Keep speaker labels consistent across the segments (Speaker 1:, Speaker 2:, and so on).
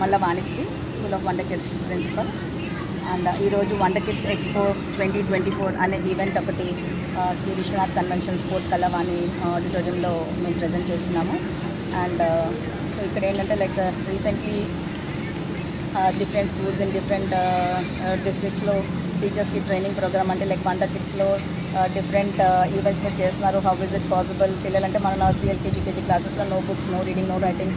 Speaker 1: నల్ల Vanishri school of wonder kids principal and ఈరోజు wonder kids expo twenty twenty four అనే event ఒకటి uh, Sri Vishwanath convention sport Kalavani ఆడిటోరియంలో మేము ప్రజెంట్ చేస్తున్నాము. అండ్ సో ఇక్కడ ఏంటంటే like recently different schools in different డిస్ట్రిక్ట్స్లో టీచర్స్కి ట్రైనింగ్ ప్రోగ్రామ్ అంటే లైక్ వండర్ కిడ్స్లో డిఫరెంట్ ఈవెంట్స్ మీరు చేస్తున్నారు. హౌ ఇస్ ఇట్ పాసిబుల్ పిల్లలంటే మన నర్సరీ ఎల్కేజీ కేజీ క్లాసెస్లో no books no reading no writing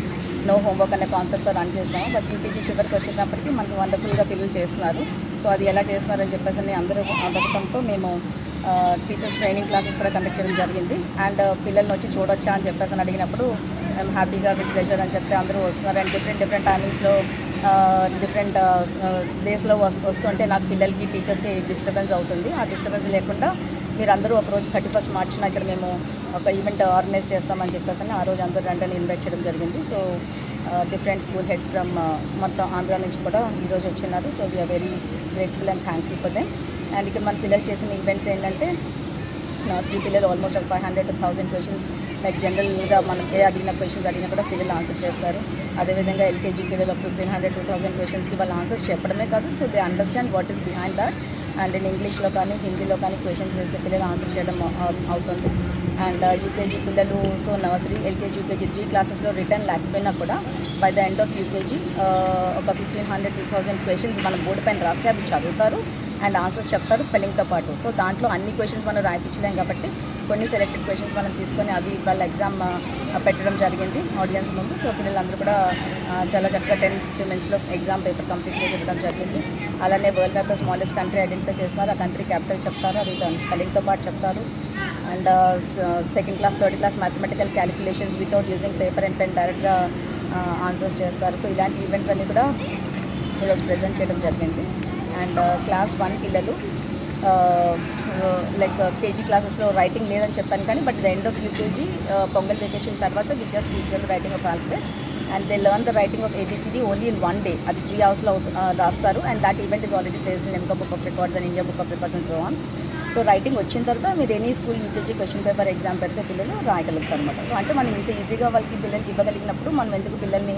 Speaker 1: no homework అనే కాన్సెప్ట్తో రన్ చేస్తాము బట్ యూకేజీ చివరికి వచ్చేటప్పటికి మనకు వండర్ఫుల్గా పిల్లలు చేస్తున్నారు. సో అది ఎలా చేస్తున్నారని చెప్పేసి అని అందరూ అడగడంతో మేము టీచర్స్ ట్రైనింగ్ క్లాసెస్ కూడా కండక్ట్ చేయడం జరిగింది. అండ్ పిల్లల్ని వచ్చి చూడొచ్చా అని చెప్పేసి అని అడిగినప్పుడు మేము హ్యాపీగా విత్ ప్లెజర్ అని చెప్తే అందరూ వస్తున్నారు. అండ్ డిఫరెంట్ డిఫరెంట్ టైమింగ్స్లో డిఫరెంట్ డేస్లో వస్తుంటే నాకు పిల్లలకి టీచర్స్కి డిస్టర్బెన్స్ అవుతుంది. ఆ డిస్టర్బెన్స్ లేకుండా మీరు అందరూ థర్టీ ఫస్ట్ మార్చిన ఇక్కడ మేము ఒక ఈవెంట్ ఆర్గనైజ్ చేస్తామని చెప్పేసి ఆ రోజు అందరూ రండి ఇన్వైట్ చేయడం జరిగింది. So different school heads from Andhra Andhra నుంచి కూడా ఈరోజు వచ్చినారు so we are very grateful and thankful for them and ఇక్కడ మన పిల్లలు చేసిన ఈవెంట్స్ ఏంటంటే నర్సరీ పిల్లలు ఆల్మోస్ట్ ఒక five hundred to thousand questions like జనరల్గా మనం ఏ అడిగిన క్వశ్చన్స్ అడిగినా కూడా పిల్లలు ఆన్సర్ చేస్తారు. అదేవిధంగా ఎల్కేజీ పిల్లలు ఫిఫ్టీన్ హండ్రెడ్ టూ థౌసండ్ క్వశ్చన్స్కి వాళ్ళు ఆన్సర్స్ చెప్పడమే కాదు so they understand what is behind that and in ఇంగ్లీష్లో కానీ హిందీలో కానీ క్వశ్చన్స్ వేస్తే పిల్లలు ఆన్సర్ చేయడం um, అవుతుంది. అండ్ యూకేజీ పిల్లలు so nursery LKG UKG three క్లాసెస్లో రిటర్న్ లేకపోయినా కూడా by the end of UKG ఒక fifteen hundred two thousand questions మనం బోర్డు పైన రాస్తే అవి చదువుతారు అండ్ ఆన్సర్స్ చెప్తారు స్పెల్లింగ్తో పాటు. సో దాంట్లో అన్ని క్వశ్చన్స్ మనం రాయించలేం కాబట్టి కొన్ని సెలెక్టెడ్ క్వశ్చన్స్ మనం తీసుకొని అవి వాళ్ళ ఎగ్జామ్ uh, పెట్టడం జరిగింది ఆడియన్స్ ముందు. సో పిల్లలందరూ కూడా uh, చాలా చక్కగా టెన్ ఫిఫ్టీ మినిట్స్లో ఎగ్జామ్ పేపర్ కంప్లీట్ చేసి ఇవ్వడం జరిగింది. అలానే వరల్డ్ మ్యాప్లో స్మాలెస్ట్ కంట్రీ ఐడెంటిఫై చేస్తున్నారు ఆ కంట్రీ క్యాపిటల్ చెప్తారు. అది స్పెల్లింగ్తో పాటు చెప్తారు. And second class third class mathematical calculations without using paper and pen డైరెక్ట్గా ఆన్సర్స్ చేస్తారు. సో ఇలాంటి ఈవెంట్స్ అన్నీ కూడా ఈరోజు ప్రజెంట్ చేయడం జరిగింది. అండ్ క్లాస్ వన్ పిల్లలు లైక్ కేజీ క్లాసెస్లో రైటింగ్ లేదని చెప్పాను కానీ but the end of UKG Pongal vacation తర్వాత we just teach writing of alphabet and they learn the writing of ABCD only in one day అది three అవర్స్లో రాస్తారు. And that event is already placed in ఎంకా book of records and India book of records and so on so writing వచ్చిన తర్వాత మీరు any school UKG question paper exam పెడితే పిల్లలు రాయగలుగుతారు అనమాట so అంటే మనం ఇంత ఈజీగా వాళ్ళకి పిల్లలకి ఇవ్వగలిగినప్పుడు మనం ఎందుకు పిల్లల్ని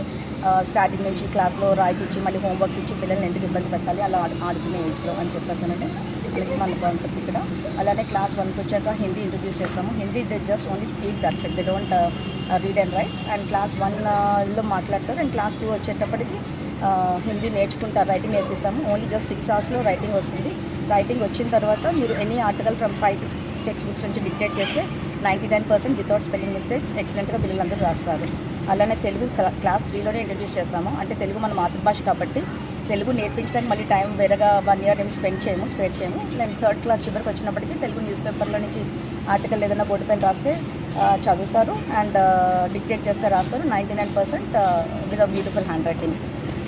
Speaker 1: స్టార్టింగ్ నుంచి క్లాస్లో రాయిపించి మళ్ళీ హోంవర్క్స్ ఇచ్చి పిల్లల్ని ఎందుకు ఇబ్బంది పెట్టాలి? అలా ఆడుకునే ఏజ్లో అని చెప్పేసానంటే వాళ్ళకి మన కాన్సెప్ట్ ఇక్కడ. అలానే క్లాస్ వన్కి వచ్చాక హిందీ ఇంట్రడ్యూస్ చేస్తాము. Hindi they just only speak that's it they don't read and write and class వన్లో మాట్లాడతారు. అండ్ క్లాస్ టూ వచ్చేటప్పటికి హిందీ నేర్చుకుంటారు. రైటింగ్ నేర్పిస్తాము. ఓన్లీ జస్ట్ సిక్స్ అవర్స్లో రైటింగ్ వస్తుంది. రైటింగ్ వచ్చిన తర్వాత మీరు any article from five six text books నుంచి డిక్టేట్ చేస్తే ninety nine percent without spelling mistakes ఎక్సలెంట్గా పిల్లలందరూ రాస్తారు. అలానే తెలుగు క్లాస్ త్రీలోనే ఇంట్రడ్యూస్ చేస్తాము. అంటే తెలుగు మన మాతృభాష కాబట్టి తెలుగు నేర్పించడానికి మళ్ళీ టైం వేరేగా వన్ ఇయర్ ఏం స్పెండ్ చేయము స్పేర్ చేయము. నేను థర్డ్ క్లాస్ చివరికి వచ్చినప్పటికీ తెలుగు న్యూస్ పేపర్లో నుంచి ఆర్టికల్ ఏదైనా బోర్డు పైన రాస్తే చదువుతారు. అండ్ డిక్టేట్ చేస్తే రాస్తారు. Ninety nine percent with a beautiful handwriting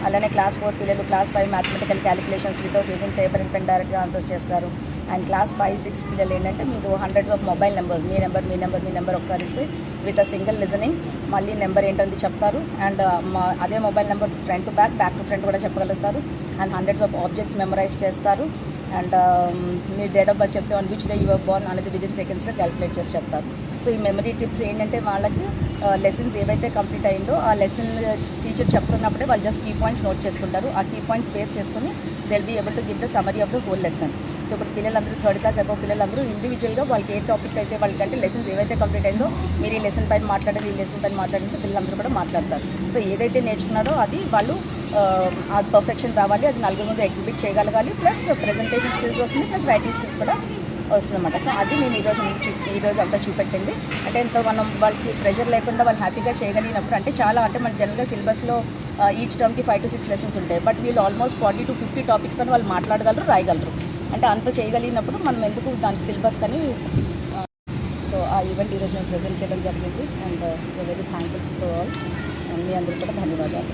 Speaker 1: అలానే క్లాస్ ఫోర్ పిల్లలు class five mathematical calculations without using paper and pen డైరెక్ట్గా ఆన్సర్స్ చేస్తారు. అండ్ క్లాస్ ఫైవ్ సిక్స్ పిల్లలు ఏంటంటే మీరు హండ్రెడ్స్ ఆఫ్ మొబైల్ నెంబర్స్ మీ నెంబర్ మీ నెంబర్ మీ నెంబర్ ఒకసారి ఇస్తే విత్ అ సింగిల్ లిజనింగ్ మళ్ళీ నెంబర్ ఏంటంటే చెప్తారు. అండ్ uh, అదే mobile number front to back back to front కూడా చెప్పగలుగుతారు. And hundreds of objects memorize చేస్తారు. అండ్ um, మీ డేట్ ఆఫ్ బర్త్ చెప్తే one which day your born అనేది విదిన్ సెకండ్స్లో క్యాలిక్యులేట్ చేసి చెప్తారు. సో ఈ మెమరీ టిప్స్ ఏంటంటే వాళ్ళకి uh, లెసన్స్ ఏవైతే కంప్లీట్ అయిందో ఆ లెసన్ టీచర్ చెప్తున్నప్పుడే వాళ్ళు జస్ట్ కీ పాయింట్స్ నోట్ చేసుకుంటారు. ఆ కీ పాయింట్స్ బేస్ చేసుకుని they'll be able to give the summary of the whole lesson so ఇప్పుడు పిల్లలందరూ థర్డ్ క్లాస్ అబో పిల్లలందరూ ఇండివిజువల్గా వాళ్ళకి ఏ టాపిక్ అయితే వాళ్ళకంటే లెసన్స్ ఏవైతే కంప్లీట్ అయిందో మీరు ఈ లెసన్ పైన మాట్లాడారు ఈ లెసన్ పైన మాట్లాడితే పిల్లలందరూ కూడా మాట్లాడతారు. సో ఏదైతే నేర్చుకున్నారో అది వాళ్ళు అది పర్ఫెక్షన్ రావాలి అది నలుగురు ముందు ఎగ్జిబిట్ చేయగలగాలి ప్లస్ ప్రజెంటేషన్ స్కిల్స్ వస్తుంది ప్లస్ రైటింగ్ స్కిల్స్ కూడా వస్తుందన్నమాట. సో అది మేము ఈరోజు చూ ఈరోజు అంతా చూపెట్టింది. అంటే ఎంతో మనం వాళ్ళకి ప్రెషర్ లేకుండా వాళ్ళు హ్యాపీగా చేయగలిగినప్పుడు అంటే చాలా అంటే మన జనరల్గా సిలబస్లో ఈచ్ టర్మ్కి ఫైవ్ టు సిక్స్ లెసన్స్ ఉంటాయి. బట్ వీళ్ళు almost forty to fifty topics పైన వాళ్ళు మాట్లాడగలరు రాయగలరు. అంటే అంత చేయగలిగినప్పుడు మనం ఎందుకు దాని సిలబస్ కానీ సో ఆ ఈవెంట్ ఈరోజు మేము ప్రజెంట్ చేయడం జరిగింది. And very thankful to all మీ అందరికీ కూడా ధన్యవాదాలు.